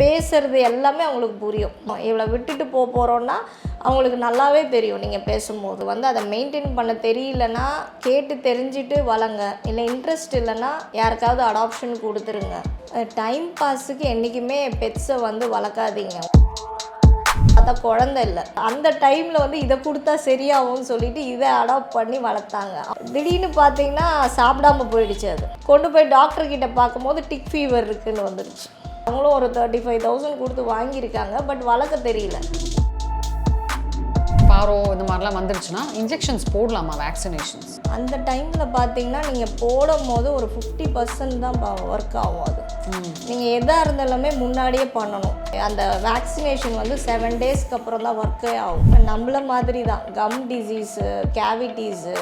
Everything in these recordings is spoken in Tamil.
பேசுறது எல்லாமே அவங்களுக்கு புரியும். இவளை விட்டுட்டு போக போகிறோன்னா அவங்களுக்கு நல்லாவே தெரியும் நீங்கள் பேசும்போது. வந்து அதை மெயின்டைன் பண்ண தெரியலனா கேட்டு தெரிஞ்சுட்டு வளங்க. இல்லை இன்ட்ரெஸ்ட் இல்லைன்னா யாருக்காவது அடாப்ஷன் கொடுத்துருங்க. டைம் பாஸுக்கு என்றைக்குமே பெட்ஸை வந்து வளர்க்காதீங்க. பார்த்தா குழந்த இல்லை. அந்த டைமில் வந்து இதை கொடுத்தா சரியாகும்னு சொல்லிட்டு இதை அடாப்ட் பண்ணி வளர்த்தாங்க. திடீர்னு பார்த்தீங்கன்னா சாப்பிடாம போயிடுச்சு அது. கொண்டு போய் டாக்டர் கிட்ட பார்க்கும்போது டிக் ஃபீவர் இருக்குன்னு வந்துடுச்சு அவங்களும் ஒரு தேர்ட்டி ஃபைவ் தௌசண்ட் கொடுத்து வாங்கியிருக்காங்க பட் வளர்க்க தெரியல. பாரோ இந்த மாதிரிலாம் வந்துருச்சுன்னா இன்ஜெக்ஷன்ஸ் போடலாமா வேக்சினேஷன்ஸ் அந்த டைமில் பார்த்தீங்கன்னா நீங்கள் போடும் போது ஒரு ஃபிஃப்டி பர்சன்ட் தான் ஒர்க் ஆகும் அது. நீங்கள் எதாக இருந்தாலுமே முன்னாடியே பண்ணணும். அந்த வேக்சினேஷன் வந்து செவன் டேஸ்க்கு அப்புறம் தான் ஒர்க்கே ஆகும். நம்மள மாதிரி தான் கம் டிசீஸு கேவிட்டீஸு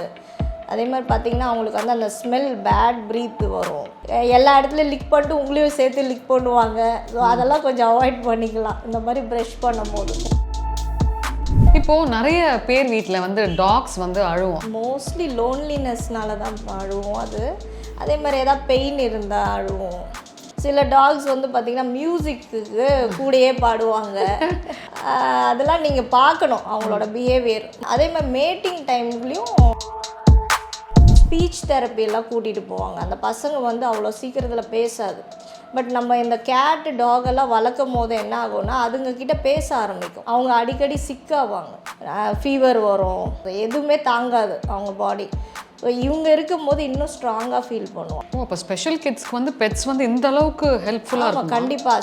அதே மாதிரி பார்த்தீங்கன்னா அவங்களுக்கு வந்து அந்த ஸ்மெல் பேட் ப்ரீத் வரும். எல்லா இடத்துலையும் லிக் பண்ணிட்டு உங்களையும் சேர்த்து லிக் பண்ணுவாங்க. ஸோ அதெல்லாம் கொஞ்சம் அவாய்ட் பண்ணிக்கலாம். இந்த மாதிரி ப்ரஷ் பண்ணும்போது. இப்போ நிறைய பேர் வீட்டில் வந்து டாக்ஸ் வந்து அழுவும். மோஸ்ட்லி லோன்லினஸ்னால தான் அழுவும் அது. அதே மாதிரி ஏதாவது பெயின் இருந்தால் அழுவும். சில டாக்ஸ் வந்து பார்த்திங்கன்னா மியூசிக்கு கூடயே பாடுவாங்க. அதெல்லாம் நீங்கள் பார்க்கணும் அவங்களோட பிஹேவியர் அதே மாதிரி மேட்டிங் டைம்லேயும் ஸ்பீச் தெரப்பியெல்லாம் கூட்டிகிட்டு போவாங்க. அந்த பசங்க வந்து அவ்வளோ சீக்கிரத்தில் பேசாது. பட் நம்ம இந்த கேட்டு டாக் எல்லாம் வளர்க்கும் போது என்ன ஆகும்னா அதுங்க கிட்ட பேச ஆரம்பிக்கும். அவங்க அடிக்கடி சிக்காவாங்க ஃபீவர் வரும். எதுவுமே தாங்காது அவங்க பாடி இவங்க இருக்கும்போது இன்னும் ஸ்ட்ராங்காக ஃபீல் பண்ணுவோம் அப்போ ஸ்பெஷல் கிட்ஸ்க்கு வந்து பெட்ஸ் வந்து இந்த அளவுக்கு ஹெல்ப்ஃபுல்லாக இருக்கும்? கண்டிப்பாக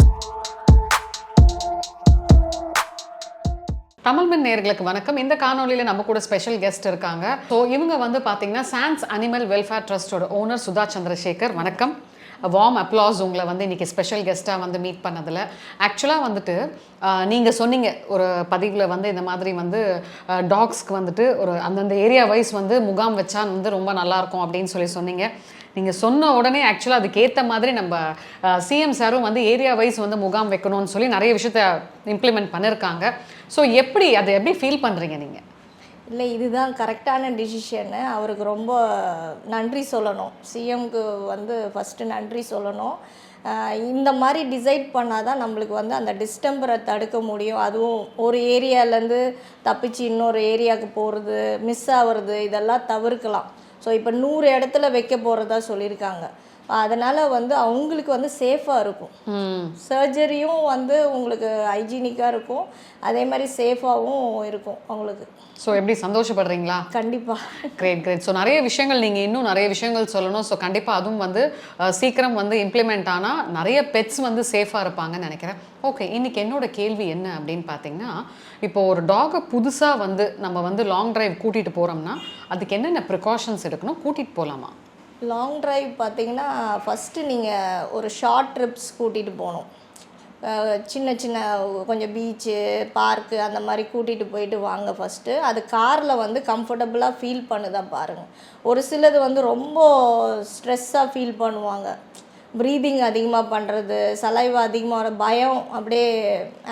தமிழ்மின் நேர்களுக்கு வணக்கம். இந்த காணொலியில் நம்ம கூட ஸ்பெஷல் கெஸ்ட் இருக்காங்க. ஸோ இவங்க வந்து பார்த்தீங்கன்னா சான்ஸ் அனிமல் வெல்ஃபேர் ட்ரஸ்டோட ஓனர் சுதா சந்திரசேகர். வணக்கம். வார்ம் அப்ளாஸ் உங்களை வந்து இன்னைக்கு ஸ்பெஷல் கெஸ்ட்டாக வந்து மீட் பண்ணதில். ஆக்சுவலாக வந்துட்டு நீங்கள் சொன்னீங்க ஒரு பதிவில் வந்து இந்த மாதிரி வந்து டாக்ஸ்க்கு வந்துட்டு ஒரு அந்தந்த ஏரியா வைஸ் வந்து முகாம் வச்சா வந்து ரொம்ப நல்லாயிருக்கும் அப்படின்னு சொல்லி சொன்னீங்க. நீங்கள் சொன்ன உடனே ஆக்சுவலாக அதுக்கேற்ற மாதிரி நம்ம சிஎம் சாரும் வந்து ஏரியா வைஸ் வந்து முகாம் வைக்கணும்னு சொல்லி நிறைய விஷயத்த இம்ப்ளிமெண்ட் பண்ணியிருக்காங்க ஸோ எப்படி அதை எப்படி ஃபீல் பண்ணுறீங்க நீங்கள் இல்லை இதுதான் கரெக்டான டிசிஷனு அவருக்கு ரொம்ப நன்றி சொல்லணும். சிஎம்க்கு வந்து ஃபஸ்ட்டு நன்றி சொல்லணும். இந்த மாதிரி டிசைட் பண்ணால் தான் நம்மளுக்கு வந்து அந்த டிஸ்டம்பரை தடுக்க முடியும். அதுவும் ஒரு ஏரியாலேருந்து தப்பிச்சு இன்னொரு ஏரியாவுக்கு போகிறது மிஸ் ஆகுறது இதெல்லாம் தவிர்க்கலாம். ஸோ இப்போ நூறு இடத்துல வைக்க போகிறதா சொல்லியிருக்காங்க. அதனால் வந்து அவங்களுக்கு வந்து சேஃபாக இருக்கும். சர்ஜரியும் வந்து உங்களுக்கு ஹைஜீனிக்காக இருக்கும். அதே மாதிரி சேஃபாகவும் இருக்கும் அவங்களுக்கு. ஸோ எப்படி சந்தோஷப்படுறீங்களா? கண்டிப்பாக கிரேட் கிரேட் ஸோ நிறைய விஷயங்கள் நீங்கள் இன்னும் நிறைய விஷயங்கள் சொல்லணும். ஸோ கண்டிப்பாக அதுவும் வந்து சீக்கிரம் வந்து இம்ப்ளிமெண்ட் ஆனால் நிறைய பெட்ஸ் வந்து சேஃபாக இருப்பாங்கன்னு நினைக்கிறேன். ஓகே இன்னைக்கு என்னோட கேள்வி என்ன அப்படின்னு பார்த்தீங்கன்னா இப்போ ஒரு டாகை புதுசாக வந்து நம்ம வந்து லாங் டிரைவ் கூட்டிகிட்டு போகிறோம்னா அதுக்கு என்னென்ன ப்ரிகாஷன்ஸ் எடுக்கணும்? கூட்டிகிட்டு போகலாமா லாங் டிரைவ் பார்த்தீங்கன்னா ஃபஸ்ட்டு நீங்கள் ஒரு ஷார்ட் ட்ரிப்ஸ் கூட்டிகிட்டு போகணும். சின்ன சின்ன கொஞ்சம் பீச்சு பார்க்கு அந்த மாதிரி கூட்டிகிட்டு போயிட்டு வாங்க ஃபஸ்ட்டு அது காரில் வந்து கம்ஃபர்டபுளாக ஃபீல் பண்ணுதா பாருங்கள் ஒரு சிலது வந்து ரொம்ப ஸ்ட்ரெஸ்ஸாக ஃபீல் பண்ணுவாங்க. ப்ரீதிங் அதிகமாக பண்ணுறது சலைவா அதிகமாக வர பயம் அப்படியே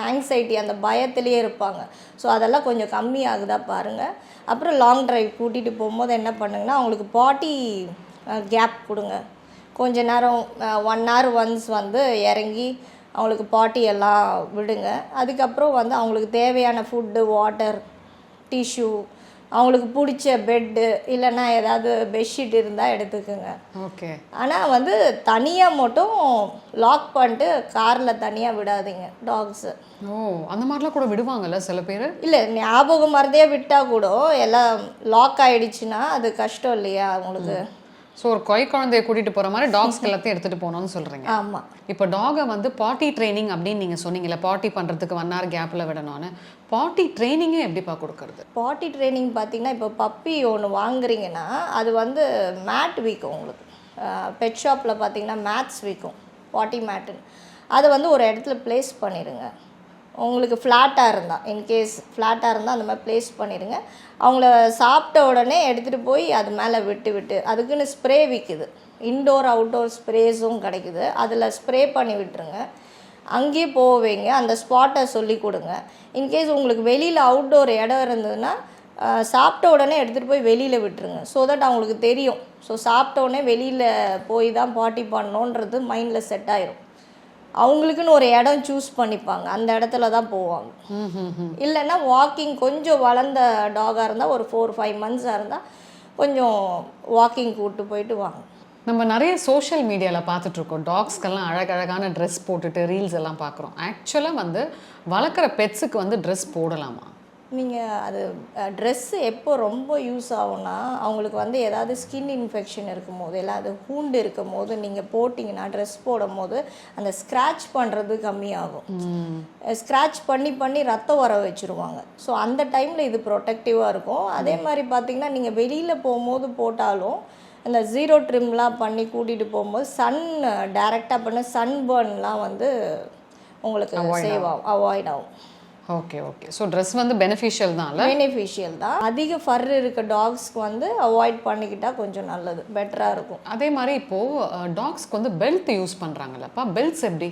ஆங்ஸைட்டி அந்த பயத்திலேயே இருப்பாங்க. ஸோ அதெல்லாம் கொஞ்சம் கம்மி ஆகுதா பாருங்கள் அப்புறம் லாங் டிரைவ் கூட்டிகிட்டு போகும்போது என்ன பண்ணுங்கன்னா அவங்களுக்கு பாட்டி கேப் கொடுங்க. கொஞ்ச நேரம் ஒன் ஹவர் ஒன்ஸ் வந்து இறங்கி அவங்களுக்கு பாட்டி எல்லாம் விடுங்க. அதுக்கப்புறம் வந்து அவங்களுக்கு தேவையான ஃபுட்டு வாட்டர் டிஷ்யூ அவங்களுக்கு பிடிச்ச பெட்டு இல்லைன்னா ஏதாவது பெட்ஷீட் இருந்தால் எடுத்துக்கோங்க. ஓகே. ஆனால் வந்து தனியாக மட்டும் லாக் பண்ணிட்டு காரில் தனியாக விடாதீங்க டாக்ஸு ஓ அந்த மாதிரிலாம் கூட விடுவாங்கல்ல சில பேர்? இல்லை ஞாபகம் மறந்தே விட்டால் கூட எல்லாம் லாக் ஆயிடுச்சுன்னா அது கஷ்டம் இல்லையா அவங்களுக்கு? ஸோ ஒரு கொய் குழந்தைய கூட்டிகிட்டு போகிற மாதிரி டாக்ஸ்க்கு எல்லாத்தையும் எடுத்துகிட்டு போகணும்னு சொல்கிறீங்க ஆமாம் இப்போ டாகை வந்து பாட்டி ட்ரைனிங் அப்படின்னு நீங்கள் சொன்னீங்கல்ல பாட்டி பண்ணுறதுக்கு ஒன் ஹவர் கேப்பில் விடணும்னு. பாட்டி ட்ரைனிங்கே எப்படிப்பா கொடுக்கறது? பாட்டி ட்ரைனிங் பார்த்தீங்கன்னா இப்போ பப்பி ஒன்று வாங்குறீங்கன்னா அது வந்து மேட் விற்கும் உங்களுக்கு. பெட் ஷாப்பில் பார்த்தீங்கன்னா மேட்ஸ் விற்கும் பாட்டி மேட்டுன்னு அதை வந்து ஒரு இடத்துல ப்ளேஸ் பண்ணிடுங்க. உங்களுக்கு ஃப்ளாட்டாக இருந்தால் இன்கேஸ் ஃப்ளாட்டாக இருந்தால் அந்த மாதிரி ப்ளேஸ் பண்ணிடுங்க அவங்கள சாப்பிட்ட உடனே எடுத்துகிட்டு போய் அது மேலே விட்டு விட்டு அதுக்குன்னு ஸ்ப்ரே விற்குது இன்டோர் அவுட்டோர் ஸ்ப்ரேஸும் கிடைக்குது. அதில் ஸ்ப்ரே பண்ணி விட்டுருங்க. அங்கேயே போவீங்க அந்த ஸ்பாட்டை சொல்லி கொடுங்க. இன்கேஸ் உங்களுக்கு வெளியில் அவுட்டோர் இடம் இருந்ததுன்னா சாப்பிட்ட உடனே எடுத்துகிட்டு போய் வெளியில் விட்டுருங்க. ஸோ தட் அவங்களுக்கு தெரியும். ஸோ சாப்பிட்ட உடனே வெளியில் போய் தான் பாட்டி பண்ணோன்றது மைண்டில் செட் ஆயிரும். அவங்களுக்குன்னு ஒரு இடம் சூஸ் பண்ணிப்பாங்க. அந்த இடத்துல தான் போவாங்க. ம் இல்லைன்னா வாக்கிங் கொஞ்சம் வளர்ந்த டாகாக இருந்தால் ஒரு ஃபோர் ஃபைவ் மந்த்ஸாக இருந்தால் கொஞ்சம் வாக்கிங் கூப்பிட்டு போயிட்டு வாங்க. நம்ம நிறைய சோஷியல் மீடியாவில் பார்த்துட்ருக்கோம் டாக்ஸ்க்கெல்லாம் அழகழகான ட்ரெஸ் போட்டுட்டு ரீல்ஸ் எல்லாம் பார்க்குறோம். ஆக்சுவலாக வந்து வளர்க்குற பெட்ஸுக்கு வந்து ட்ரெஸ் போடலாமா? நீங்கள் அது ட்ரெஸ்ஸு எப்போ ரொம்ப யூஸ் ஆகும்னா அவங்களுக்கு வந்து ஏதாவது ஸ்கின் இன்ஃபெக்ஷன் இருக்கும் போது இல்லை அது ஹூண்டு இருக்கும் போது நீங்கள் போட்டிங்கன்னா ட்ரெஸ் போடும் போது அந்த ஸ்க்ராட்ச் பண்ணுறது கம்மியாகும். ஸ்க்ராட்ச் பண்ணி பண்ணி ரத்தம் வர வச்சுருவாங்க. ஸோ அந்த டைமில் இது ப்ரொடெக்டிவாக இருக்கும். அதே மாதிரி பார்த்தீங்கன்னா நீங்கள் வெளியில் போகும்போது போட்டாலும் இந்த ஜீரோ ட்ரிம்லாம் பண்ணி கூட்டிகிட்டு போகும்போது சன் டைரெக்டாக பண்ண சன் பர்ன்லாம் வந்து உங்களுக்கு சேவ் ஆகும். அவாய்ட் ஆகும். ஓகே ஓகே ஸோ ட்ரெஸ் வந்து பெனிஃபிஷியல் தான்ல பெனிஃபிஷியல் தான். அதிக ஃபர் இருக்க டாக்ஸ்க்கு வந்து அவாய்ட் பண்ணிக்கிட்டா கொஞ்சம் நல்லது. பெட்டராக இருக்கும். அதே மாதிரி இப்போது டாக்ஸ்க்கு வந்து பெல்ட் யூஸ் பண்ணுறாங்கல்லப்பா பெல்ட்ஸ் எப்படி?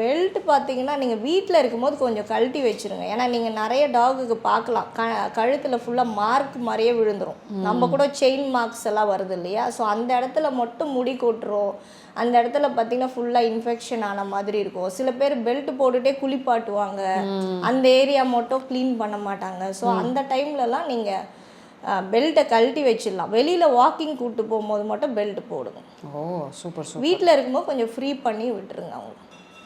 பெல்ட் பார்த்தீங்கன்னா நீங்கள் வீட்டில் இருக்கும்போது கொஞ்சம் கழட்டி வச்சிருங்க. ஏன்னா நீங்கள் நிறைய டாகுக்கு பார்க்கலாம். க கழுத்தில் ஃபுல்லாக மார்க் மாதிரியே விழுந்துரும். நம்ம கூட செயின் மார்க்ஸ் எல்லாம் வருது இல்லையா? ஸோ அந்த இடத்துல மட்டும் முடி கொட்டுரும் அந்த இடத்துல பார்த்தீங்கன்னா ஃபுல்லாக இன்ஃபெக்ஷன் ஆன மாதிரி இருக்கும். சில பேர் பெல்ட் போட்டுட்டே குளிப்பாட்டுவாங்க அந்த ஏரியா மட்டும் க்ளீன் பண்ண மாட்டாங்க. ஸோ அந்த டைம்லலாம் நீங்கள் பெல்ட்டை கழட்டி வச்சிடலாம். வெளியில் வாக்கிங் கூப்பிட்டு போகும்போது மட்டும் பெல்ட் போடுங்க. ஓ சூப்பர் சூப்பர் வீட்டில் இருக்கும்போது கொஞ்சம் ஃப்ரீ பண்ணி விட்டுருங்க அவங்க.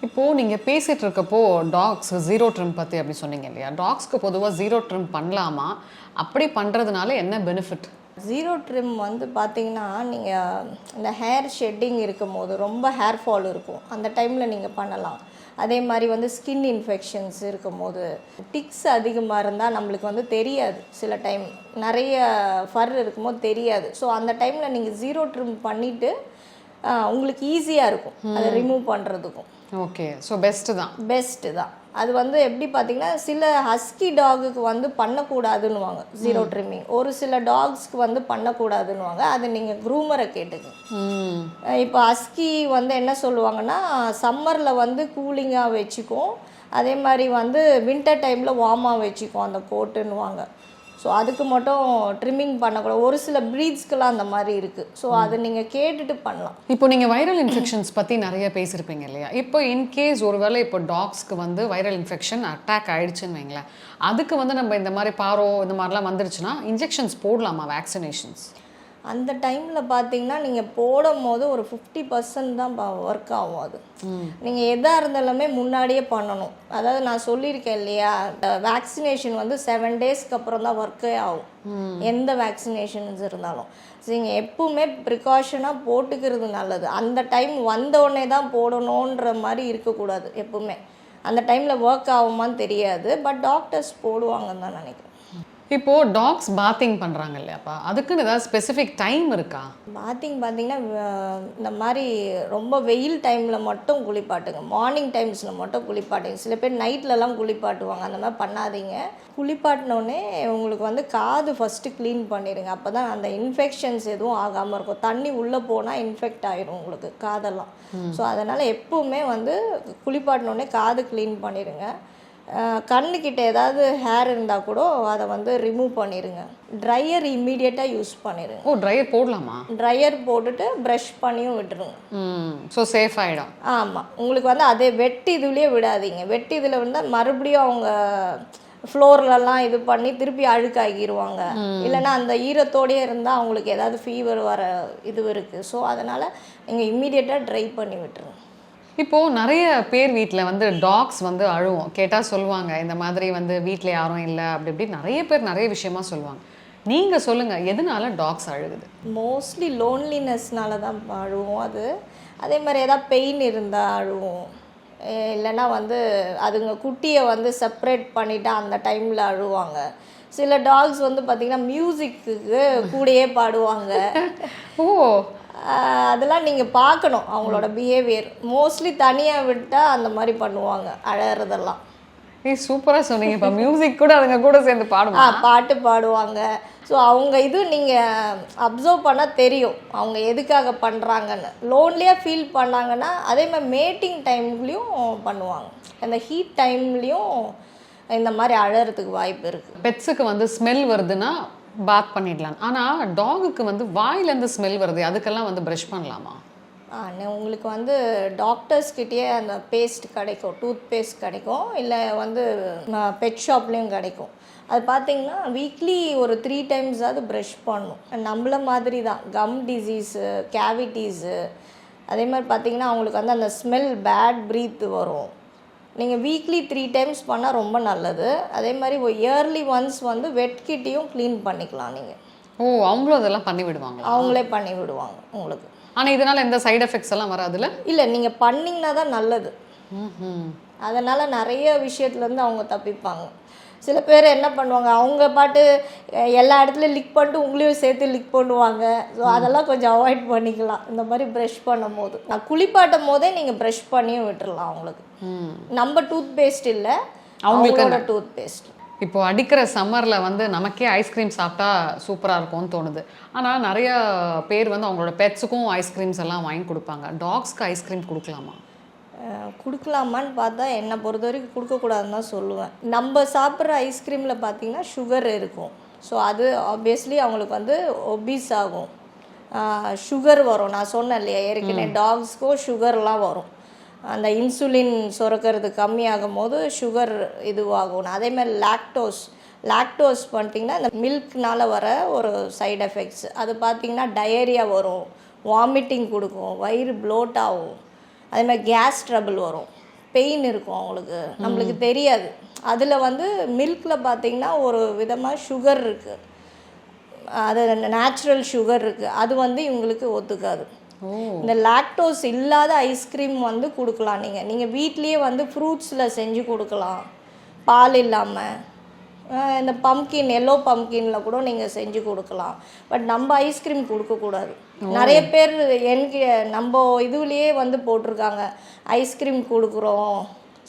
இப்போது நீங்கள் பேசிகிட்டு இருக்கப்போ டாக்ஸ் ஜீரோ ட்ரிம் பற்றி அப்படி சொன்னீங்க இல்லையா? டாக்ஸ்க்கு பொதுவாக ஜீரோ ட்ரிம் பண்ணலாமா? அப்படி பண்ணுறதுனால என்ன பெனிஃபிட் ஜீரோ ட்ரிம் வந்து பார்த்தீங்கன்னா நீங்கள் இந்த ஹேர் ஷெட்டிங் இருக்கும் போது ரொம்ப ஹேர் ஃபால் இருக்கும். அந்த டைமில் நீங்கள் பண்ணலாம். அதே மாதிரி வந்து ஸ்கின் இன்ஃபெக்ஷன்ஸ் இருக்கும் போது டிக்ஸ் அதிகமாக இருந்தால் நம்மளுக்கு வந்து தெரியாது. சில டைம் நிறைய ஃபர் இருக்கும்போது தெரியாது. ஸோ அந்த டைமில் நீங்கள் ஜீரோ ட்ரிம் பண்ணிவிட்டு உங்களுக்கு ஈஸியாக இருக்கும். அதை ரிமூவ் பண்ணுறதுக்கும் ஓகே ஸோ பெஸ்ட்டு தான். பெஸ்ட்டு தான். அது வந்து எப்படி பார்த்தீங்கன்னா சில ஹஸ்கி டாகுக்கு வந்து பண்ணக்கூடாதுன்னுவாங்க. ஜீரோ ட்ரிம்மிங் ஒரு சில டாக்ஸ்க்கு வந்து பண்ணக்கூடாதுன்னுவாங்க. அது நீங்கள் க்ரூமரை கேட்டுங்க. இப்போ ஹஸ்கி வந்து என்ன சொல்லுவாங்கன்னா சம்மரில் வந்து கூலிங்காக வச்சுக்கும். அதே மாதிரி வந்து வின்டர் டைமில் வார்மாக வச்சுக்கும் அந்த கோட்டுன்னுவாங்க ஸோ அதுக்கு மட்டும் ட்ரிம்மிங் பண்ணக்கூடாது. ஒரு சில ப்ரீட்ஸ்க்கெலாம் அந்த மாதிரி இருக்குது ஸோ அதை நீங்கள் கேட்டுட்டு பண்ணலாம். இப்போ நீங்கள் வைரல் இன்ஃபெக்ஷன்ஸ் பற்றி நிறைய பேசியிருப்பீங்க இல்லையா? இப்போ இன்கேஸ் ஒருவேளை இப்போ டாக்ஸ்க்கு வந்து வைரல் இன்ஃபெக்ஷன் அட்டாக் ஆயிடுச்சுன்னு வைங்களேன். அதுக்கு வந்து நம்ம இந்த மாதிரி பாரோ இந்த மாதிரிலாம் வந்துருச்சுன்னா இன்ஜெக்ஷன்ஸ் போடலாமா வேக்சினேஷன்ஸ் அந்த டைமில் பார்த்தீங்கன்னா நீங்கள் போடும் போது ஒரு ஃபிஃப்டி பர்சன்ட் தான் ஒர்க் ஆகும் அது. நீங்கள் எதாக இருந்தாலுமே முன்னாடியே பண்ணணும். அதாவது நான் சொல்லியிருக்கேன் இல்லையா வேக்சினேஷன் வந்து செவன் டேஸ்க்கு அப்புறம் தான் ஒர்க்கே ஆகும். எந்த வேக்சினேஷன்ஸ் இருந்தாலும். நீங்கள் எப்பவுமே ப்ரிகாஷனாக போட்டுக்கிறது நல்லது. அந்த டைம் வந்த உடனே தான் போடணுன்ற மாதிரி இருக்கக்கூடாது எப்பவுமே. அந்த டைமில் ஒர்க் ஆகுமான்னு தெரியாது பட் டாக்டர்ஸ் போடுவாங்கன்னு தான் நினைக்கிறேன். இப்போது டாக்ஸ் பாத்திங் பண்ணுறாங்க இல்லையாப்பா அதுக்குன்னு ஏதாவது ஸ்பெசிஃபிக் டைம் இருக்கா? பாத்திங் பார்த்தீங்கன்னா இந்த மாதிரி ரொம்ப வெயில் டைமில் மட்டும் குளிப்பாட்டுங்க. மார்னிங் டைம்ஸில் மட்டும் குளிப்பாட்டுங்க. சில பேர் நைட்லலாம் குளிப்பாட்டுவாங்க. அந்த மாதிரி பண்ணாதீங்க. குளிப்பாட்டினோடனே உங்களுக்கு வந்து காது ஃபஸ்ட்டு க்ளீன் பண்ணிடுங்க. அப்போ தான் அந்த இன்ஃபெக்ஷன்ஸ் எதுவும் ஆகாமல் இருக்கும். தண்ணி உள்ளே போனால் இன்ஃபெக்ட் ஆயிடும் உங்களுக்கு காதெல்லாம். ஸோ அதனால் எப்பவுமே வந்து குளிப்பாட்டினோடனே காது க்ளீன் பண்ணிடுங்க. கண்ணுக்கிட்ட ஏதாவது ஹேர் இருந்தால் கூட அதை வந்து ரிமூவ் பண்ணிடுங்க ட்ரையர் இம்மீடியட்டாக யூஸ் பண்ணிடுங்க ஓ ட்ரையர் போடலாமா? ட்ரையர் போட்டுட்டு ப்ரஷ் பண்ணியும் விட்டுருங்க. ஸோ சேஃப் ஆகிடும் ஆமாம் உங்களுக்கு வந்து அதே வெட்டி இதுலேயே விடாதீங்க. வெட்டி இதில் வந்து மறுபடியும் அவங்க ஃப்ளோர்லலாம் இது பண்ணி திருப்பி அழுக்காக்கிடுவாங்க இல்லைன்னா அந்த ஈரத்தோடயே இருந்தால் அவங்களுக்கு ஏதாவது ஃபீவர் வர இது இருக்குது ஸோ அதனால் நீங்கள் இம்மீடியட்டாக ட்ரை பண்ணி விட்டுருங்க. இப்போது நிறைய பேர் வீட்டில் வந்து டாக்ஸ் வந்து அழுவோம். கேட்டால் சொல்லுவாங்க இந்த மாதிரி வந்து வீட்டில் யாரும் இல்லை. அப்படி இப்படி நிறைய பேர் நிறைய விஷயமா சொல்லுவாங்க. நீங்கள் சொல்லுங்கள் எதனால டாக்ஸ் அழுகுது? மோஸ்ட்லி லோன்லினஸ்னால தான் அழுவோம் அது. அதே மாதிரி ஏதாவது பெயின் இருந்தால் அழுவோம். இல்லைன்னா வந்து அதுங்க குட்டியை வந்து செப்பரேட் பண்ணிவிட்டு அந்த டைமில் அழுவாங்க. சில டாக்ஸ் வந்து பார்த்திங்கன்னா மியூசிக்கு கூடயே பாடுவாங்க. ஓ. அதெல்லாம் நீங்கள் பார்க்கணும் அவங்களோட பிஹேவியர் மோஸ்ட்லி தனியாக விட்டால் அந்த மாதிரி பண்ணுவாங்க அழறதெல்லாம். நீ சூப்பராக சொன்னீங்க. இப்போ மியூசிக் கூட அதுங்க கூட சேர்ந்து பாடுமா? பாட்டு பாடுவாங்க. ஸோ அவங்க இது நீங்கள் அப்சர்வ் பண்ணால் தெரியும் அவங்க எதுக்காக பண்ணுறாங்கன்னு லோன்லியாக ஃபீல் பண்ணாங்கன்னா அதே மாதிரி மேட்டிங் டைம்லேயும் பண்ணுவாங்க. அந்த ஹீட் டைம்லேயும் இந்த மாதிரி அழறதுக்கு வாய்ப்பு இருக்குது பெட்ஸுக்கு வந்து ஸ்மெல் வருதுன்னா பாத் பண்ணிடலாம். ஆனால் டாகுக்கு வந்து வாயிலேருந்து ஸ்மெல் வருது. அதுக்கெல்லாம் வந்து ப்ரஷ் பண்ணலாமா? உங்களுக்கு வந்து டாக்டர்ஸ்கிட்டயே அந்த பேஸ்ட் கிடைக்கும். டூத் பேஸ்ட் கிடைக்கும். இல்லை வந்து பெட் ஷாப்லேயும் கிடைக்கும். அது பார்த்தீங்கன்னா வீக்லி ஒரு த்ரீ டைம்ஸாவது ப்ரஷ் பண்ணணும் நம்மள மாதிரி தான். கம் டிசீஸு கேவிட்டீஸு அதே மாதிரி பார்த்தீங்கன்னா அவங்களுக்கு வந்து அந்த ஸ்மெல் பேட் ப்ரீத் வரும். நீங்கள் வீக்லி த்ரீ டைம்ஸ் பண்ணால் ரொம்ப நல்லது. அதே மாதிரி இயர்லி ஒன்ஸ் வந்து வெட் கிட்டையும் க்ளீன் பண்ணிக்கலாம் நீங்கள் ஓ அவங்களும் அதெல்லாம் பண்ணி விடுவாங்களா? அவங்களே பண்ணி விடுவாங்க உங்களுக்கு. ஆனா இதனால எந்த சைடு எஃபெக்ட்ஸ் எல்லாம் வராதுல்ல? இல்லை நீங்கள் பண்ணிங்கன்னா தான் நல்லது. அதனால் நிறைய விஷயத்துலேருந்து அவங்க தப்பிப்பாங்க. சில பேர் என்ன பண்ணுவாங்க அவங்க பாட்டு எல்லா இடத்துலையும் லிக் பண்ணிட்டு உங்களையும் சேர்த்து லிக் பண்ணுவாங்க. ஸோ அதெல்லாம் கொஞ்சம் அவாய்ட் பண்ணிக்கலாம். இந்த மாதிரி ப்ரஷ் பண்ணும் போது நான் குளிப்பாட்டும் போதே நீங்கள் ப்ரஷ் பண்ணியும் விட்டுறலாம் அவங்களுக்கு. நம்ம டூத் பேஸ்ட் இல்லை அவங்களுக்கு அவங்களோட டூத் பேஸ்ட் இப்போ அடிக்கிற சம்மர்ல வந்து நமக்கே ஐஸ்கிரீம் சாப்பிட்டா சூப்பரா இருக்கும்னு தோணுது. ஆனா நிறைய பேர் வந்து அவங்களோட பெட்ஸுக்கும் ஐஸ்கிரீம்ஸ் எல்லாம் வாங்கி கொடுப்பாங்க. டாக்ஸ்க்கு ஐஸ்கிரீம் கொடுக்கலாமா? கொடுக்கலாமான்னு பார்த்தா என்னை பொறுத்த வரைக்கும் கொடுக்கக்கூடாதுன்னு தான் சொல்லுவேன். நம்ம சாப்பிட்ற ஐஸ்கிரீமில் பார்த்தீங்கன்னா சுகர் இருக்கும். ஸோ அது ஆப்வியஸ்லி அவங்களுக்கு வந்து ஒபீஸ் ஆகும். சுகர் வரும். நான் சொன்னேன் இல்லையா ஏற்கனவே டாக்ஸ்க்கும் சுகர்லாம் வரும். அந்த இன்சுலின் சுரக்கிறது கம்மியாகும் போது சுகர் இதுவாகும். அதே மாதிரி லாக்டோஸ் லாக்டோஸ் பண்ணிட்டிங்கன்னா இந்த மில்க்னால வர ஒரு சைடு எஃபெக்ட்ஸ் அது பார்த்தீங்கன்னா டயரியா வரும். வாமிட்டிங் கொடுக்கும். வயிறு ப்ளோட் ஆகும். அதே மாதிரி கேஸ் ட்ரபிள் வரும். பெயின் இருக்கும் அவங்களுக்கு. நம்மளுக்கு தெரியாது. அதில் வந்து மில்கில் பார்த்தீங்கன்னா ஒரு விதமாக சுகர் இருக்குது அது நேச்சுரல் சுகர் இருக்குது அது வந்து இவங்களுக்கு ஒத்துக்காது. இந்த லாக்டோஸ் இல்லாத ஐஸ்கிரீம் வந்து கொடுக்கலாம் நீங்கள் நீங்கள் வீட்லேயே வந்து ஃப்ரூட்ஸில் செஞ்சு கொடுக்கலாம். பால் இல்லாமல் இந்த பம்கின் எல்லோ பம்கினில் கூட நீங்கள் செஞ்சு கொடுக்கலாம். பட் நம்ம ஐஸ்கிரீம் கொடுக்கக்கூடாது நிறைய பேர் எனக்கு நம்ம இதுலேயே வந்து போட்டிருக்காங்க. ஐஸ்கிரீம் கொடுக்குறோம்.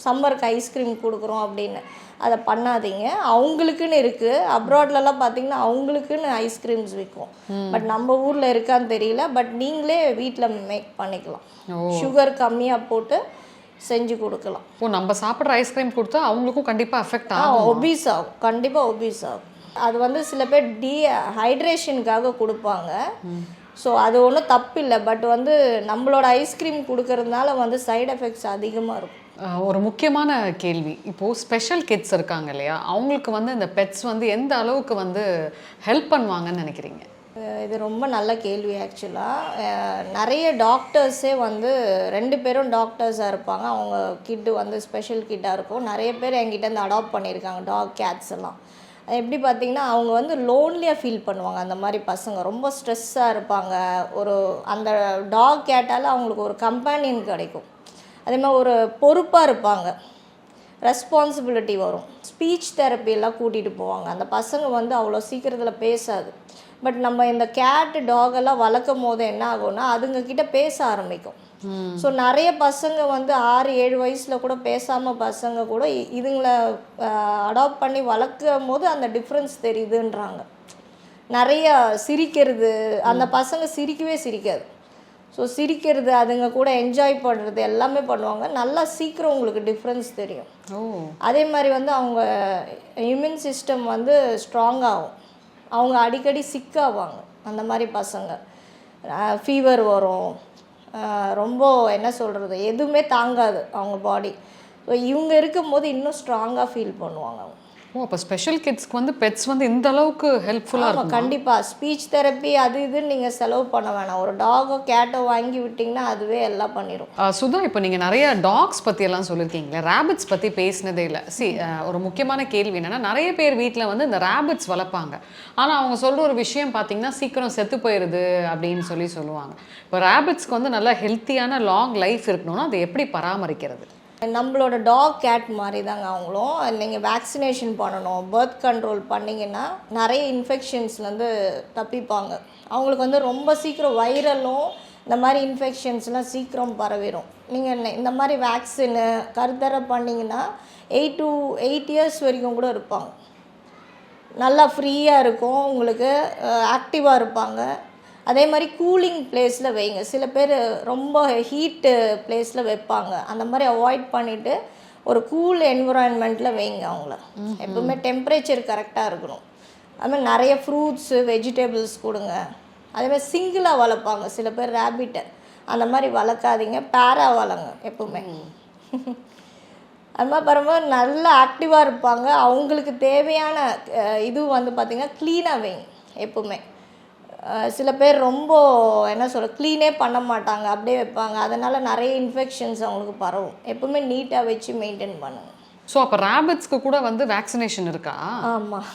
சம்மருக்கு ஐஸ்கிரீம் கொடுக்குறோம் அப்படின்னு. அதை பண்ணாதீங்க. அவங்களுக்குன்னு இருக்குது அப்ராட்லலாம் பார்த்தீங்கன்னா அவங்களுக்குன்னு ஐஸ்கிரீம்ஸ் விற்கும் பட் நம்ம ஊரில் இருக்கான்னு தெரியல. பட் நீங்களே வீட்டில் மேக் பண்ணிக்கலாம். சுகர் கம்மியாக போட்டு செஞ்சு கொடுக்கலாம். இப்போ நம்ம சாப்பிட்ற ஐஸ்கிரீம் கொடுத்தா அவங்களுக்கும் கண்டிப்பா அஃபெக்ட் ஆகும்? ஒபீஸ் ஆகும். கண்டிப்பாக ஒபீஸ் ஆகும். அது வந்து சில பேர் டீ ஹைட்ரேஷனுக்காக கொடுப்பாங்க. ஸோ அது ஒன்றும் தப்பு இல்லை பட் வந்து நம்மளோட ஐஸ்கிரீம் கொடுக்கறதுனால வந்து சைடு எஃபெக்ட்ஸ் அதிகமாக இருக்கும். ஒரு முக்கியமான கேள்வி. இப்போ ஸ்பெஷல் கிட்ஸ் இருக்காங்க இல்லையா? அவங்களுக்கு வந்து இந்த பெட்ஸ் வந்து எந்த அளவுக்கு வந்து ஹெல்ப் பண்ணுவாங்கன்னு நினைக்கிறீங்க? இது ரொம்ப நல்ல கேள்வி ஆக்சுவலாக நிறைய டாக்டர்ஸே வந்து ரெண்டு பேரும் டாக்டர்ஸாக இருப்பாங்க. அவங்க கிட்டு வந்து ஸ்பெஷல் கிட்டாக இருக்கும். நிறைய பேர் என்கிட்ட இருந்து அடாப்ட் பண்ணியிருக்காங்க டாக் கேட்ஸ் எல்லாம். அது எப்படி பார்த்தீங்கன்னா அவங்க வந்து லோன்லியாக ஃபீல் பண்ணுவாங்க. அந்த மாதிரி பசங்க ரொம்ப ஸ்ட்ரெஸ்ஸாக இருப்பாங்க. ஒரு அந்த டாக் கேட்டால் அவங்களுக்கு ஒரு கம்பேனியன் கிடைக்கும். அதே மாதிரி ஒரு பொறுப்பாக இருப்பாங்க. ரெஸ்பான்சிபிலிட்டி வரும். ஸ்பீச் தெரப்பியெல்லாம் கூட்டிகிட்டு போவாங்க. அந்த பசங்க வந்து அவ்வளோ சீக்கிரத்தில் பேசாது. பட் நம்ம இந்த கேட்டு டாக் எல்லாம் வளர்க்கும் போது என்ன ஆகும்னா அதுங்க கிட்ட பேச ஆரம்பிக்கும். ஸோ நிறைய பசங்க வந்து ஆறு ஏழு வயசில் கூட பேசாமல் பசங்க கூட இதுங்களை அடாப்ட் பண்ணி வளர்க்கும் போது அந்த டிஃப்ரென்ஸ் தெரியுதுன்றாங்க. நிறைய சிரிக்கிறது அந்த பசங்க சிரிக்கவே சிரிக்காது. ஸோ சிரிக்கிறது அதுங்க கூட என்ஜாய் பண்ணுறது எல்லாமே பண்ணுவாங்க. நல்லா சீக்கிரம் உங்களுக்கு டிஃப்ரென்ஸ் தெரியும். அதே மாதிரி வந்து அவங்க இம்யூன் சிஸ்டம் வந்து ஸ்ட்ராங் ஆகும். அவங்க அடிக்கடி சிக்காவாங்க. அந்த மாதிரி பசங்க. ஃபீவர் வரும். ரொம்ப என்ன சொல்கிறது எதுவுமே தாங்காது அவங்க பாடி ஸோ இவங்க இருக்கும்போது இன்னும் ஸ்ட்ராங்காக ஃபீல் பண்ணுவாங்க அவங்க. ஓ அப்போ ஸ்பெஷல் கிட்ஸ்க்கு வந்து பெட்ஸ் வந்து இந்த அளவுக்கு ஹெல்ப்ஃபுல்லாக இருக்கும்? கண்டிப்பாக ஸ்பீச் தெரப்பி அது இதுன்னு நீங்கள் செலவு பண்ண வேணாம். ஒரு டாகோ கேட்டோ வாங்கி விட்டிங்கன்னா அதுவே எல்லாம் பண்ணிடும் சுதா இப்போ நீங்கள் நிறைய டாக்ஸ் பற்றி எல்லாம் சொல்லியிருக்கீங்களே ரேபிட்ஸ் பற்றி பேசினதே இல்லை. சி ஒரு முக்கியமான கேள்வி என்னன்னா நிறைய பேர் வீட்டில் வந்து இந்த ரேபிட்ஸ் வளர்ப்பாங்க. ஆனால் அவங்க சொல்கிற ஒரு விஷயம் பார்த்தீங்கன்னா சீக்கிரம் செத்து போயிடுது அப்படின்னு சொல்லி சொல்லுவாங்க. இப்போ ரேபிட்ஸ்க்கு வந்து நல்லா ஹெல்த்தியான லாங் லைஃப் இருக்கணும்னா அதை எப்படி பராமரிக்கிறது? நம்மளோட டாக் கேட் மாதிரி தாங்க அவங்களும். நீங்கள் வேக்சினேஷன் பண்ணணும் பர்த் கண்ட்ரோல் பண்ணிங்கன்னா நிறைய இன்ஃபெக்ஷன்ஸ்லேருந்து தப்பிப்பாங்க. அவங்களுக்கு வந்து ரொம்ப சீக்கிரம் வைரலும் இந்த மாதிரி இன்ஃபெக்ஷன்ஸ்லாம் சீக்கிரம் பரவிடும் நீங்கள் இந்த மாதிரி வேக்சினு கருத்தர பண்ணிங்கன்னா எயிட் டு எயிட் இயர்ஸ் வரைக்கும் கூட இருப்பாங்க. நல்லா ஃப்ரீயாக இருக்கும். உங்களுக்கு ஆக்டிவாக இருப்பாங்க. அதே மாதிரி கூலிங் பிளேஸில் வைங்க. சில பேர் ரொம்ப ஹீட்டு பிளேஸில் வைப்பாங்க. அந்த மாதிரி அவாய்ட் பண்ணிவிட்டு ஒரு கூல் என்விரான்மெண்ட்டில் வைங்க அவங்கள. எப்பவுமே டெம்பரேச்சர் கரெக்டாக இருக்கணும். அது மாதிரி நிறைய ஃப்ரூட்ஸு வெஜிடபிள்ஸ் கொடுங்க. அதே மாதிரி சிங்கிளாக வளர்ப்பாங்க. சில பேர் ரேபிட்டை அந்த மாதிரி வளர்க்காதீங்க. பேரா வளங்க எப்பவுமே. அது மாதிரி பரவாயில்ல நல்லா ஆக்டிவாக இருப்பாங்க. அவங்களுக்கு தேவையான இது வந்து பார்த்திங்கன்னா க்ளீனாக வைங்க எப்பவுமே. சில பேர் ரொம்ப என்ன சொல்ற க்ளீனே பண்ண மாட்டாங்க அப்படியே வைப்பாங்க. அதனால் நிறைய இன்ஃபெக்ஷன்ஸ் அவங்களுக்கு பரவும். எப்பவுமே நீட்டாக வச்சு மெயின்டைன் பண்ணுங்க ஸோ அப்போ ரேபிட்ஸ்க்கு கூட வந்து வேக்சினேஷன் இருக்கா? ஆமாம்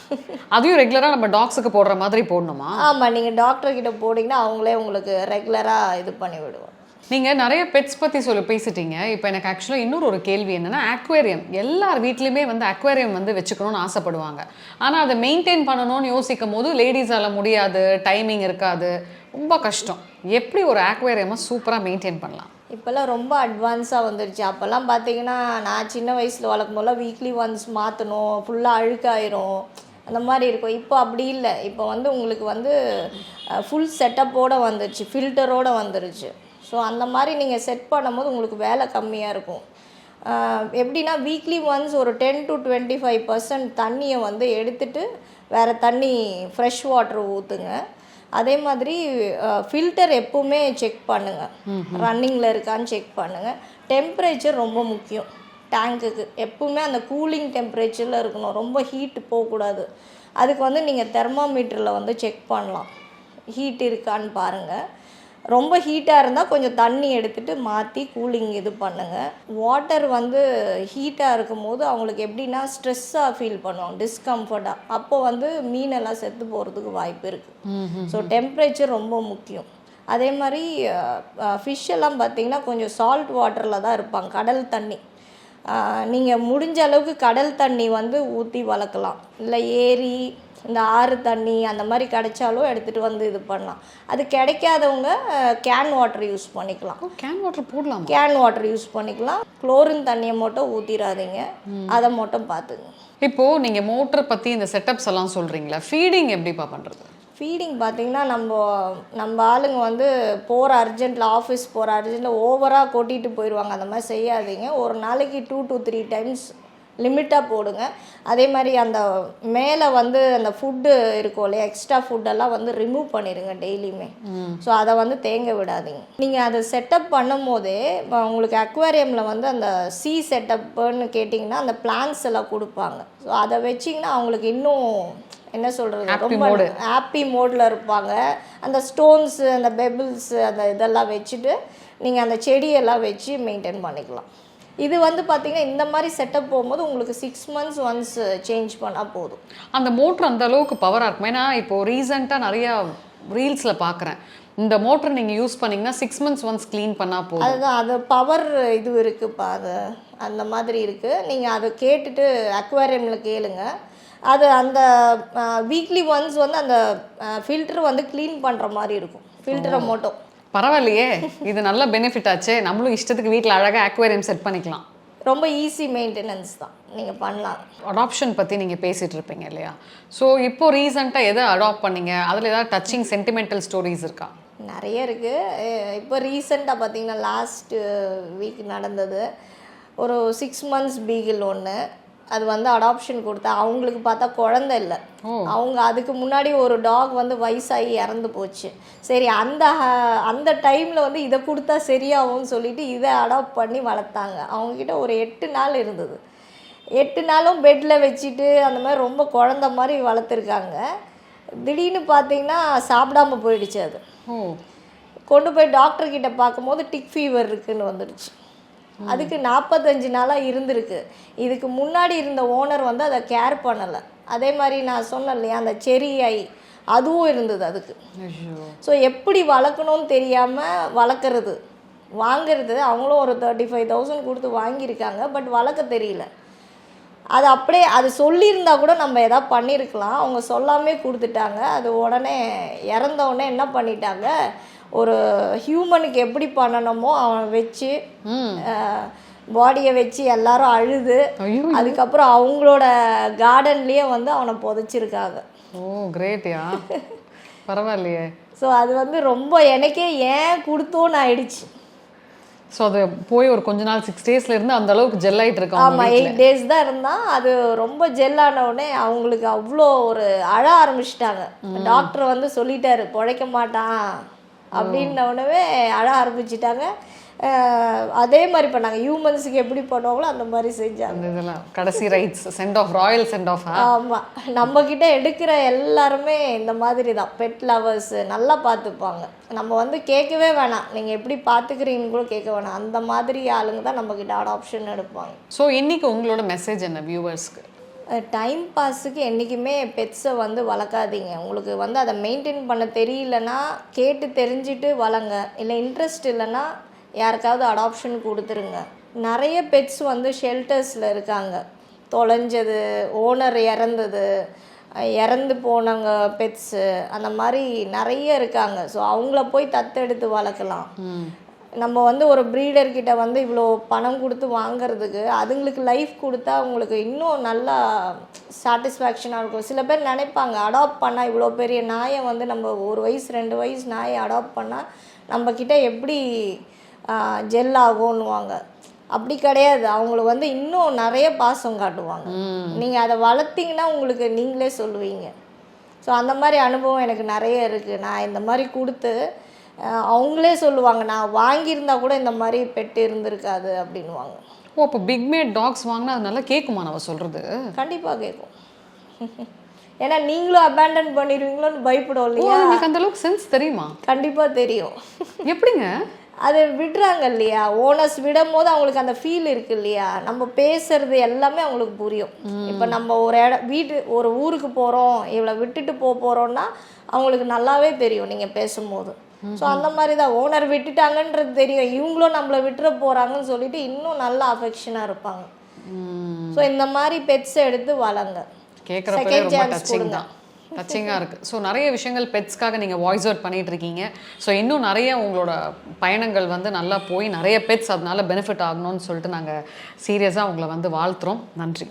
அதையும் ரெகுலராக நம்ம டாக்ஸுக்கு போடுற மாதிரி போடணுமா? ஆமாம் நீங்கள் டாக்டர் கிட்ட போனீங்கன்னா அவங்களே உங்களுக்கு ரெகுலராக இது பண்ணி விடுவாங்க. நீங்கள் நிறைய பெட்ஸ் பற்றி சொல்லி பேசிட்டீங்க. இப்போ எனக்கு ஆக்சுவலாக இன்னொரு ஒரு கேள்வி என்னென்னா அக்வேரியம் எல்லார் வீட்லேயுமே வந்து அக்வேரியம் வந்து வச்சுக்கணும்னு ஆசைப்படுவாங்க. ஆனால் அதை மெயின்டைன் பண்ணணும்னு யோசிக்கும் போது லேடிஸால் முடியாது டைமிங் இருக்காது. ரொம்ப கஷ்டம். எப்படி ஒரு அக்வேரியமை சூப்பராக மெயின்டைன் பண்ணலாம்? இப்போல்லாம் ரொம்ப அட்வான்ஸாக வந்துருச்சு. அப்போல்லாம் பார்த்தீங்கன்னா நான் சின்ன வயசில் வளர்க்கும் போதெல்லாம் வீக்லி ஒன்ஸ் மாற்றணும் ஃபுல்லாக அழுக்காயிரும். அந்த மாதிரி இருக்கும். இப்போ அப்படி இல்லை. இப்போ வந்து உங்களுக்கு வந்து ஃபுல் செட்டப்போடு வந்துருச்சு. ஃபில்டரோடு வந்துருச்சு. ஸோ அந்த மாதிரி நீங்கள் செட் பண்ணும்போது உங்களுக்கு வேலை கம்மியாக இருக்கும். எப்படின்னா வீக்லி ஒன்ஸ் ஒரு ten to twenty five percent தண்ணியை வந்து எடுத்துட்டு வேறு தண்ணி ஃப்ரெஷ் வாட்டர் ஊற்றுங்க அதே மாதிரி ஃபில்டர் எப்பவுமே செக் பண்ணுங்கள் ரன்னிங்கில் இருக்கான்னு செக் பண்ணுங்கள் டெம்பரேச்சர் ரொம்ப முக்கியம். டேங்க்குக்கு எப்பவுமே அந்த கூலிங் டெம்பரேச்சரில் இருக்கணும். ரொம்ப ஹீட் போகக்கூடாது. அதுக்கு வந்து நீங்கள் தெர்மாமீட்டரில் வந்து செக் பண்ணலாம். ஹீட் இருக்கான்னு பாருங்கள் ரொம்ப ஹீட்டாக இருந்தால் கொஞ்சம் தண்ணி எடுத்துட்டு மாற்றி கூலிங் இது பண்ணுங்கள் வாட்டர் வந்து ஹீட்டாக இருக்கும் போது அவங்களுக்கு எப்படின்னா ஸ்ட்ரெஸ்ஸாக ஃபீல் பண்ணுவோம் டிஸ்கம்ஃபர்ட்டாக அப்போ வந்து மீனெல்லாம் செத்து போகிறதுக்கு வாய்ப்பு இருக்குது ஸோ டெம்பரேச்சர் ரொம்ப முக்கியம். அதே மாதிரி ஃபிஷ் எல்லாம் பார்த்தீங்கன்னா கொஞ்சம் சால்ட் வாட்டரில் தான் இருப்பாங்க கடல் தண்ணி. நீங்கள் முடிஞ்ச அளவுக்கு கடல் தண்ணி வந்து ஊற்றி வளர்க்கலாம். இல்லை ஏரி இந்த ஆறு தண்ணி அந்த மாதிரி கிடைச்சாலும் எடுத்துகிட்டு வந்து இது பண்ணலாம். அது கிடைக்காதவங்க கேன் வாட்டர் யூஸ் பண்ணிக்கலாம். கேன் வாட்டர் போடலாமா? கேன் வாட்டர் யூஸ் பண்ணிக்கலாம். குளோரின் தண்ணியை மட்டும் ஊற்றிடாதீங்க அதை மட்டும் பார்த்துங்க. இப்போ நீங்க மோட்டர் பத்தி இந்த செட்டப்ஸ் எல்லாம் சொல்றீங்களா ஃபீடிங் எப்படிப்பா பண்றது? ஃபீடிங் பார்த்தீங்கன்னா நம்ம நம்ம ஆளுங்க வந்து போகிற அர்ஜென்ட்டில் ஆஃபீஸ் போகிற அர்ஜென்ட்டில் ஓவராக கொட்டிட்டு போயிடுவாங்க அந்த மாதிரி செய்யாதீங்க. ஒரு நாளைக்கு டூ to த்ரீ டைம்ஸ் லிமிட்டாக போடுங்க. அதே மாதிரி அந்த மேலே வந்து அந்த ஃபுட்டு இருக்கும் இல்லையா? எக்ஸ்ட்ரா ஃபுட்டெல்லாம் வந்து ரிமூவ் பண்ணிடுங்க டெய்லியுமே ஸோ அதை வந்து தேங்க விடாதீங்க. நீங்கள் அதை செட்டப் பண்ணும் போதே உங்களுக்கு அக்வேரியமில் வந்து அந்த சி செட்டப்புன்னு கேட்டிங்கன்னா அந்த பிளான்ஸ் எல்லாம் கொடுப்பாங்க. ஸோ அதை வச்சிங்கன்னா அவங்களுக்கு இன்னும் என்ன சொல்கிறது ரொம்ப. ஹாப்பி மோடில் இருப்பாங்க. அந்த ஸ்டோன்ஸு அந்த பெபிள்ஸு அந்த இதெல்லாம் வச்சுட்டு நீங்கள் அந்த செடியெல்லாம் வச்சு மெயின்டைன் பண்ணிக்கலாம். இது வந்து பார்த்தீங்கன்னா இந்த மாதிரி செட்டப் போகும்போது உங்களுக்கு சிக்ஸ் மந்த்ஸ் ஒன்ஸ் சேஞ்ச் பண்ணால் போதும். அந்த மோட்டர் அந்த அளவுக்கு பவராக இருக்கும். ஏன்னா இப்போ ரீசெண்டாக நிறையா ரீல்ஸில் பார்க்குறேன் இந்த மோட்டர் நீங்கள் யூஸ் பண்ணீங்கன்னா சிக்ஸ் மந்த்ஸ் ஒன்ஸ் க்ளீன் பண்ணால் போதும். அதுதான் அது பவர் இது இருக்குப்பா அது அந்த மாதிரி இருக்குது நீங்கள் அதை கேட்டுட்டு அக்வாரியமில் கேளுங்க. அது அந்த வீக்லி ஒன்ஸ் வந்து அந்த ஃபில்டர் வந்து க்ளீன் பண்ணுற மாதிரி இருக்கும். ஃபில்டரை மட்டும். பரவாயில்லையே இது நல்ல பெனிஃபிட் ஆச்சே. நம்மளும் இஷ்டத்துக்கு வீட்டில் அழகாக அக்வேரியம் செட் பண்ணிக்கலாம். ரொம்ப ஈஸி மெயின்டெனன்ஸ் தான். நீங்கள் பண்ணலாம். அடாப்ஷன் பற்றி நீங்கள் பேசிகிட்டு இருப்பீங்க இல்லையா? ஸோ இப்போ ரீசெண்டாக எதை அடாப்ட் பண்ணீங்க? அதில் ஏதாவது டச்சிங் சென்டிமெண்டல் ஸ்டோரிஸ் இருக்கா? நிறைய இருக்குது இப்போ ரீசெண்டாக பார்த்தீங்கன்னா லாஸ்ட் வீக் நடந்தது. ஒரு சிக்ஸ் மந்த்ஸ் பீகிள் ஒன்று அது வந்து அடாப்ஷன் கொடுத்தா அவங்களுக்கு பார்த்தா குழந்தை இல்லை. அவங்க அதுக்கு முன்னாடி ஒரு டாக் வந்து வயசாகி இறந்து போச்சு. சரி அந்த அந்த டைமில் வந்து இதை கொடுத்தா சரியாகும்னு சொல்லிட்டு இதை அடாப்ட் பண்ணி வளர்த்தாங்க. அவங்கக்கிட்ட ஒரு எட்டு நாள் இருந்தது. எட்டு நாளும் பெட்டில் வச்சுட்டு அந்த மாதிரி ரொம்ப குழந்த மாதிரி வளர்த்துருக்காங்க. திடீர்னு பார்த்தீங்கன்னா சாப்பிடாம போயிடுச்சு அது. கொண்டு போய் டாக்டர் கிட்ட பார்க்கும்போது டிக் ஃபீவர் இருக்குன்னு வந்துடுச்சு. அதுக்கு நாற்பத்தஞ்சு நாளாக இருந்திருக்கு. இதுக்கு முன்னாடி இருந்த ஓனர் வந்து அதை கேர் பண்ணலை. அதே மாதிரி நான் சொன்னேன் இல்லையா அந்த செரி ஐ அதுவும் இருந்தது அதுக்கு. ஸோ எப்படி வளர்க்கணும்னு தெரியாமல் வளர்க்குறது. வாங்குறது அவங்களும் ஒரு தேர்ட்டி ஃபைவ் தௌசண்ட் கொடுத்து வாங்கியிருக்காங்க பட் வளர்க்க தெரியல. அது அப்படியே அது சொல்லியிருந்தா கூட நம்ம எதாவது பண்ணியிருக்கலாம். அவங்க சொல்லாமே கொடுத்துட்டாங்க. அது உடனே இறந்த உடனே என்ன பண்ணிட்டாங்க? ஒரு ஹியூமனுக்கு எப்படி பண்ணணுமோ அவனை வச்சு பாடியை வச்சு எல்லாரும் அழுது அதுக்கப்புறம் அவங்களோட கார்டன்லேயே வந்து அவனை புதைச்சிருக்காங்க. ஓ கிரேட்யா பரவாயில்லையே. ஸோ அது வந்து ரொம்ப எனக்கே ஏன் கொடுத்தோன்னு ஆயிடுச்சு. ஸோ அது போய் ஒரு கொஞ்ச நாள் சிக்ஸ் டேஸ்ல இருந்து அந்த அளவுக்கு ஜெல் ஆயிட்டு இருக்கு அவங்க ஆமாம். எயிட் டேஸ் தான் இருந்தான் அது ரொம்ப ஜெல்லான உடனே அவங்களுக்கு அவ்வளோ ஒரு அழ ஆரம்பிச்சிட்டாங்க. டாக்டர் வந்து சொல்லிட்டாரு பிழைக்க மாட்டான். அப்படின்ன உடனே அழ ஆரம்பிச்சிட்டாங்க. அதே மாதிரி பண்ணாங்க. ஹியூமன்ஸுக்கு எப்படி பண்ணுவாங்களோ அந்த மாதிரி செஞ்சாங்க. இதெல்லாம் கடைசி rights send off royal send off ஆமாம் நம்ம கிட்ட எடுக்கிற எல்லாருமே இந்த மாதிரி தான் பெட் லவர்ஸ் நல்லா பார்த்துப்பாங்க. நம்ம வந்து கேட்கவே வேணாம். நீங்கள் எப்படி பார்த்துக்கிறீங்கன்னு கூட கேட்க வேணாம். அந்த மாதிரி ஆளுங்க தான் நம்ம கிட்ட அடாப்ஷன் எடுப்பாங்க. ஸோ இன்னைக்கு உங்களோட மெசேஜ் என்ன வியூவர்ஸ்க்கு டைம் பாஸுக்கு என்றைக்குமே பெட்ஸை வந்து வளர்க்காதீங்க. உங்களுக்கு வந்து அதை மெயின்டைன் பண்ண தெரியலனா கேட்டு தெரிஞ்சுட்டு வளங்க இல்லை இன்ட்ரெஸ்ட் இல்லைன்னா யாருக்காவது அடாப்ஷன் கொடுத்துருங்க. நிறைய பெட்ஸ் வந்து ஷெல்டர்ஸில் இருக்காங்க. தொலைஞ்சது ஓனர் இறந்தது இறந்து போனவங்க பெட்ஸு அந்த மாதிரி நிறைய இருக்காங்க. ஸோ அவங்கள போய் தத்தெடுத்து வளர்க்கலாம். நம்ம வந்து ஒரு breeder கிட்ட வந்து இவ்வளோ பணம் கொடுத்து வாங்குறதுக்கு அதுங்களுக்கு லைஃப் கொடுத்தா அவங்களுக்கு இன்னும் நல்லா சாட்டிஸ்ஃபேக்ஷனாக இருக்கும். சில பேர் நினைப்பாங்க அடாப்ட் பண்ணால் இவ்வளோ பெரிய நாயை வந்து நம்ம ஒரு வயசு ரெண்டு வயசு நாயை அடாப்ட் பண்ணால் நம்மக்கிட்ட எப்படி ஜெல் ஆகும்னுவாங்க. அப்படி கிடையாது. அவங்களுக்கு வந்து இன்னும் நிறைய பாசம் காட்டுவாங்க. நீங்கள் அதை வளர்த்தீங்கன்னா உங்களுக்கு நீங்களே சொல்லுவீங்க. ஸோ அந்த மாதிரி அனுபவம் எனக்கு நிறைய இருக்குது நான் இந்த மாதிரி கொடுத்து அவங்களே சொல்லுவாங்க நான் வாங்கியிருந்தா கூட இந்த மாதிரி பெட்டு இருந்திருக்காது அப்படின்வாங்க ஓ அப்போ பிக் மேட் டாக்ஸ் வாங்கினா அது நல்லா கேட்குமா நம்ம சொல்றது? கண்டிப்பாக கேட்கும் ஏன்னா நீங்களும் அபேண்டன் பண்ணிடுவீங்களோன்னு பயப்படும் இல்லையா? உங்களுக்கு அந்த அளவுக்கு சென்ஸ் தெரியுமா? கண்டிப்பாக தெரியும். எப்படிங்க? அது விடுறாங்க இல்லையா? ஓனர்ஸ் விடும் போது அவங்களுக்கு அந்த ஃபீல் இருக்கு இல்லையா? நம்ம பேசுறது எல்லாமே அவங்களுக்கு புரியும். இப்போ நம்ம ஒரு இடம் வீட்டு ஒரு ஊருக்கு போகிறோம் இவளை விட்டுட்டு போக போகிறோம்னா அவங்களுக்கு நல்லாவே தெரியும் நீங்கள் பேசும்போது. ஸோ அந்த மாதிரி தான் ஓனர் விட்டுட்டாங்கன்றது தெரியும். இவங்களும் நம்மளை விட்டுற போகிறாங்கன்னு சொல்லிட்டு இன்னும் நல்ல அஃபெக்ஷனாக இருப்பாங்க. ஸோ இந்த மாதிரி பெட்ஸை எடுத்து வளங்க கேட்குறப்பவே ரொம்ப டச்சிங். தான். டச்சிங்காக இருக்குது ஸோ நிறைய விஷயங்கள் பெட்ஸ்க்காக நீங்கள் வாய்ஸ் அவுட் பண்ணிட்டு இருக்கீங்க ஸோ இன்னும் நிறைய உங்களோட பயணங்கள் வந்து நல்லா போய் நிறைய பெட்ஸ் அதனால பெனிஃபிட் ஆகணும்னு சொல்லிட்டு நாங்கள் சீரியஸாக உங்களை வந்து வாழ்த்துறோம். நன்றி.